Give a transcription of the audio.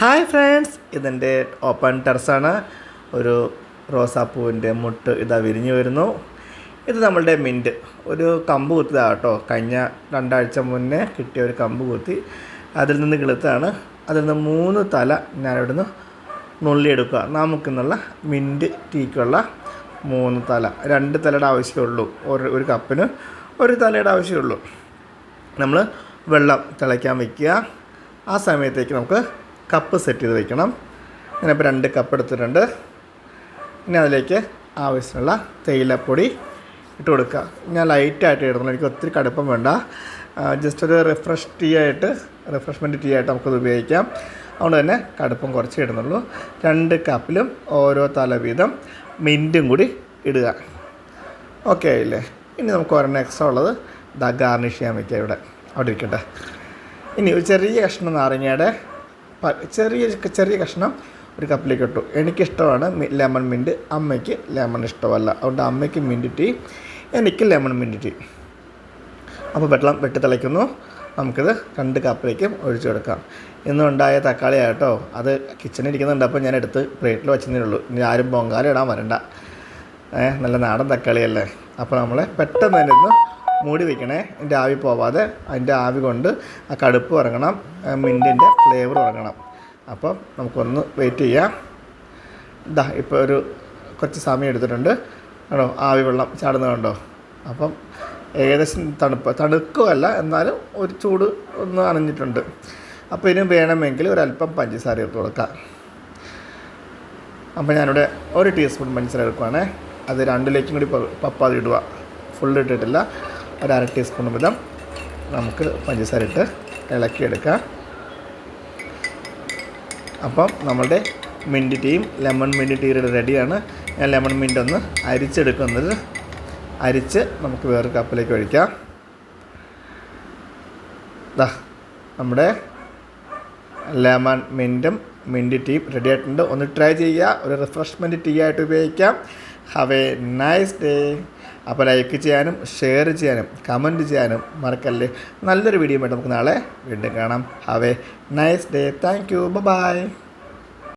Hi friends. ഇതെന്റെ open ടെറസാണ്. ഒരു റോസാപ്പൂവിന്റെ മുട്ട് ഇതാ വിരിഞ്ഞു വരുന്നു. ഇത് നമ്മളുടെ മിന്റ്. ഒരു കമ്പ് കുത്തിയതാണ് കേട്ടോ. കഴിഞ്ഞ രണ്ടാഴ്ച മുന്നേ കിട്ടിയ ഒരു കമ്പ് കുത്തി. അതിൽ നിന്ന് കിളുത്താണ് അതിൽ നിന്ന് മൂന്ന് തല ഞാൻ നിന്ന് നുള്ളിയെടുക്കുക. നമുക്കിന്നുള്ള മിന്റ് ടീക്കുള്ള മൂന്ന് തല. രണ്ട് തലയുടെ ആവശ്യമുള്ളൂ ഒരു ഒരു കപ്പിന് ഒരു തലയുടെ ആവശ്യമുള്ളൂ നമ്മൾ വെള്ളം തിളയ്ക്കാൻ വയ്ക്കുക. ആ സമയത്തേക്ക് നമുക്ക് കപ്പ് സെറ്റ് ചെയ്ത് വെക്കണം. ഞാനിപ്പോൾ രണ്ട് കപ്പ് എടുത്തിട്ടുണ്ട്. ഇനി അതിലേക്ക് ആവശ്യമുള്ള തേയിലപ്പൊടി ഇട്ട് കൊടുക്കുക. ഞാൻ ലൈറ്റായിട്ട് ഇടുന്നു എനിക്ക് ഒത്തിരി കടുപ്പം വേണ്ട. ജസ്റ്റ് ഒരു റിഫ്രഷ് ടീ ആയിട്ട് റിഫ്രഷ്മെന്റ് ടീ ആയിട്ട് നമുക്കത് ഉപയോഗിക്കാം. അതുകൊണ്ട് തന്നെ കടുപ്പം കുറച്ച് ഇടുന്നുള്ളൂ. രണ്ട് കപ്പിലും ഓരോ തല വീതം മിന്റും കൂടി ഇടുക. ഓക്കെ ആയില്ലേ ഇനി നമുക്ക് ഒരെണ്ണം എക്സ്ട്രാ ഉള്ളത് ദ ഗാർണിഷ് ചെയ്യാൻ വയ്ക്കുക ഇവിടെ. അവിടെ ഇരിക്കട്ടെ. ഇനി ഒരു ചെറിയ കഷ്ണം നാരങ്ങയുടെ ചെറിയ ചെറിയ കഷ്ണം ഒരു കപ്പിലേക്ക് ഇട്ടു. എനിക്കിഷ്ടമാണ് ലെമൺ മിന്റ്. അമ്മയ്ക്ക് ലെമൺ ഇഷ്ടമല്ല. അതുകൊണ്ട് അമ്മയ്ക്ക് മിന്റ് ടീ എനിക്ക് ലെമൺ മിന്റ് ടീ അപ്പോൾ വെള്ളം വെട്ടി തിളയ്ക്കുന്നു. നമുക്കിത് രണ്ട് കപ്പിലേക്കും ഒഴിച്ചു കൊടുക്കാം. ഇന്നുണ്ടായ തക്കാളി ആട്ടോ. അത് കിച്ചണിൽ ഇരിക്കുന്നുണ്ട്. അപ്പോൾ ഞാൻ എടുത്ത് പ്ലേറ്റിൽ വെച്ചതേ ഉള്ളൂ. ഇനി ആരും പൊങ്കാല ഇടാൻ വരണ്ട. നല്ല നാടൻ തക്കാളിയല്ലേ? അപ്പോൾ നമ്മൾ പെട്ടെന്ന് തന്നെ ഒന്ന് മൂടി വെക്കണേ. അതിന്റെ ആവി പോവാതെ അതിന്റെ ആവി കൊണ്ട് ആ കടുപ്പ് ഇറങ്ങണം മിന്റിന്റെ ഫ്ലേവർ ഇറങ്ങണം അപ്പം നമുക്കൊന്ന് വെയിറ്റ് ചെയ്യാം. ഇതാ ഇപ്പോൾ ഒരു കുറച്ച് സമയം എടുത്തിട്ടുണ്ട്. ആണോ? ആവി വെള്ളം ചാടുന്നത് കണ്ടോ? അപ്പം ഏകദേശം തണുപ്പ്. തണുക്കുമല്ല എന്നാലും ഒരു ചൂട് ഒന്ന് അണഞ്ഞിട്ടുണ്ട്. അപ്പോൾ ഇനി വേണമെങ്കിൽ ഒരല്പം പഞ്ചസാര ചേർത്ത് കൊടുക്കാം. അപ്പോൾ ഞാനിവിടെ ഒരു ടീസ്പൂൺ പഞ്ചസാര എടുക്കുവാണേ. അത് രണ്ടിലേക്കും കൂടി പപ്പാതി ഇടുക. ഫുൾ ഇട്ടിട്ടില്ല. ഒരു അര ടീസ്പൂൺ വിധം നമുക്ക് പഞ്ചസാര ഇട്ട് ഇളക്കിയെടുക്കാം. അപ്പം നമ്മളുടെ മിന്റ് ടീയും ലെമൺ മിന്റ് ടീ റെഡിയാണ് ഞാൻ ലെമൺ മിന്റ് ഒന്ന് അരിച്ചെടുക്കുന്നത്. അരിച്ച് നമുക്ക് വേറൊരു കപ്പിലേക്ക് ഒഴിക്കാം. ദാ നമ്മുടെ ലെമൺ മിന്റും മിന്റ് ടീയും റെഡി ആയിട്ടുണ്ട്. ഒന്ന് ട്രൈ ചെയ്യുക. ഒരു റിഫ്രഷ്മെന്റ് ടീ ആയിട്ട് ഉപയോഗിക്കാം. ഹാവ് എ നൈസ് ഡേ അപ്പോൾ ലൈക്ക് ചെയ്യാനും ഷെയർ ചെയ്യാനും കമന്റ് ചെയ്യാനും മറക്കല്ലേ. നല്ലൊരു വീഡിയോ ആയിട്ട് നമുക്ക് നാളെ വീണ്ടും കാണാം. Have a nice day thank you bye